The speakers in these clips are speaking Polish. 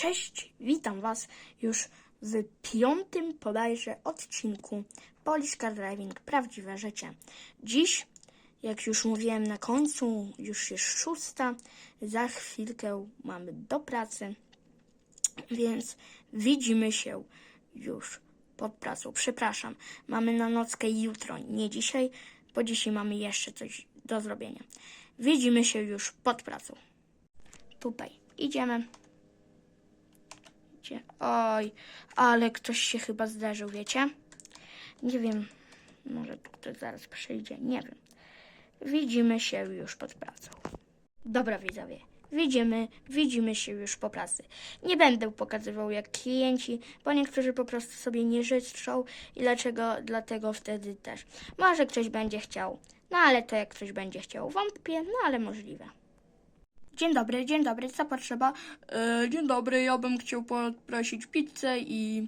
Cześć, witam Was już w piątym bodajże odcinku Polish Car Driving Prawdziwe Życie. Dziś, jak już mówiłem na końcu, już jest szósta, za chwilkę mamy do pracy, więc widzimy się już pod pracą. Przepraszam, mamy na nockę jutro, nie dzisiaj, bo dzisiaj mamy jeszcze coś do zrobienia. Widzimy się już pod pracą. Tutaj idziemy. Gdzie? Oj, ale ktoś się chyba zdarzył, wiecie? Nie wiem, może tu ktoś zaraz przyjdzie, nie wiem. Widzimy się już pod pracą. Dobra, widzowie, widzimy, widzimy się już po pracy. Nie będę pokazywał jak klienci, bo niektórzy po prostu sobie nie życzą i dlaczego, dlatego wtedy też. Może ktoś będzie chciał, no ale to jak ktoś będzie chciał, wątpię, no ale możliwe. Dzień dobry, dzień dobry, co potrzeba? E, dzień dobry, ja bym chciał poprosić pizzę i,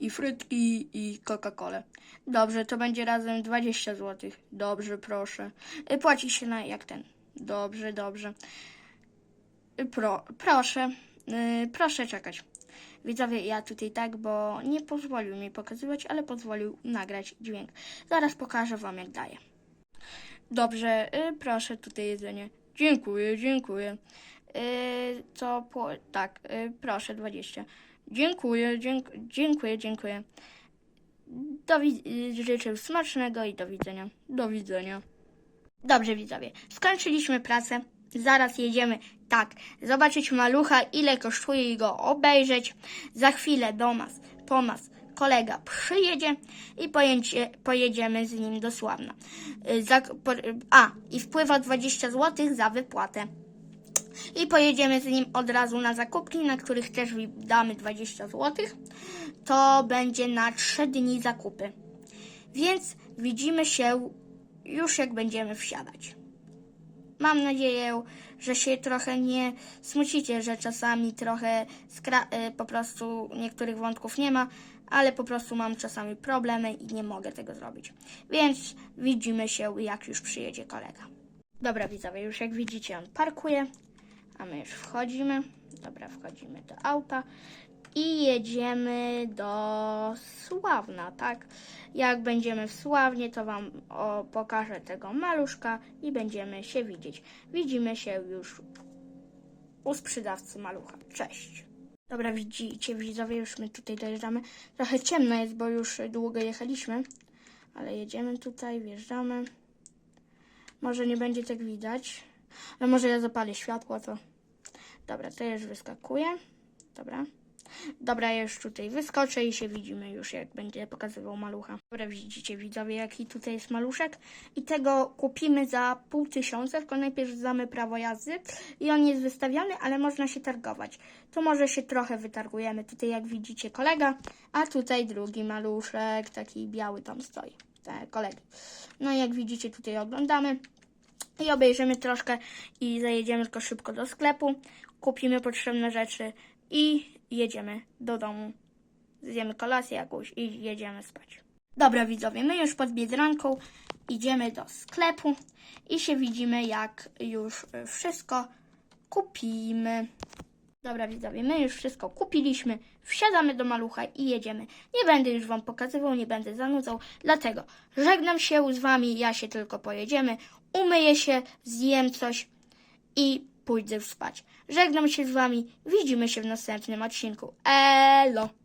i frytki i Coca-Colę. Dobrze, to będzie razem 20 zł. Dobrze, proszę. Y, Płaci się na jak ten. Dobrze, dobrze. Y, Pro, proszę, y, proszę czekać. Widzowie, ja tutaj tak, bo nie pozwolił mi pokazywać, ale pozwolił nagrać dźwięk. Zaraz pokażę wam jak daje. Dobrze, y, proszę tutaj jedzenie. Dziękuję, dziękuję. Y, co po, tak, y, proszę 20. Dziękuję, dzięk, Dziękuję, dziękuję. Do, życzę smacznego i do widzenia. do widzenia. Dobrze, widzowie, skończyliśmy pracę. Zaraz jedziemy, tak, zobaczyć malucha, ile kosztuje go obejrzeć. Za chwilę do nas, po nas kolega przyjedzie i pojedzie, pojedziemy z nim do Sławna. Y, Za, po, a, i wpływa 20 zł za wypłatę. I pojedziemy z nim od razu na zakupki, na których też damy 20 zł. To będzie na 3 dni zakupy. Więc widzimy się już jak będziemy wsiadać. Mam nadzieję, że się trochę nie smucicie, że czasami trochę y, po prostu niektórych wątków nie ma, ale po prostu mam czasami problemy i nie mogę tego zrobić. Więc widzimy się, jak już przyjedzie kolega. Dobra, widzowie, już jak widzicie, on parkuje, a my już wchodzimy. Dobra, wchodzimy do auta i jedziemy do Sławna, tak? Jak będziemy w Sławnie, to Wam o, pokażę tego maluszka i będziemy się widzieć. Widzimy się już u sprzedawcy malucha. Cześć. Dobra, widzicie, widzowie, już my tutaj dojeżdżamy. Trochę ciemno jest, bo już długo jechaliśmy, ale jedziemy tutaj, wjeżdżamy. Może nie będzie tak widać, ale może ja zapalę światło, to... Dobra, to już wyskakuje. Dobra. Dobra, ja już tutaj wyskoczę i się widzimy już, jak będzie pokazywał malucha. Dobra, widzicie widzowie, jaki tutaj jest maluszek. I tego kupimy za pół tysiąca, tylko najpierw zdamy prawo jazdy. I on jest wystawiony, ale można się targować. To może się trochę wytargujemy. Tutaj jak widzicie kolega, a tutaj drugi maluszek, taki biały tam stoi. Te kolegi. No i jak widzicie tutaj oglądamy. I obejrzymy troszkę i zajedziemy tylko szybko do sklepu. Kupimy potrzebne rzeczy i jedziemy do domu. Zjemy kolację jakąś i jedziemy spać. Dobra widzowie, my już pod Biedronką idziemy do sklepu i się widzimy jak już wszystko kupimy. Dobra widzowie, my już wszystko kupiliśmy, wsiadamy do malucha i jedziemy. Nie będę już Wam pokazywał, nie będę zanudzał, dlatego żegnam się z Wami, ja się tylko pojedziemy, umyję się, zjem coś i pójdę spać. Żegnam się z Wami, widzimy się w następnym odcinku. Elo!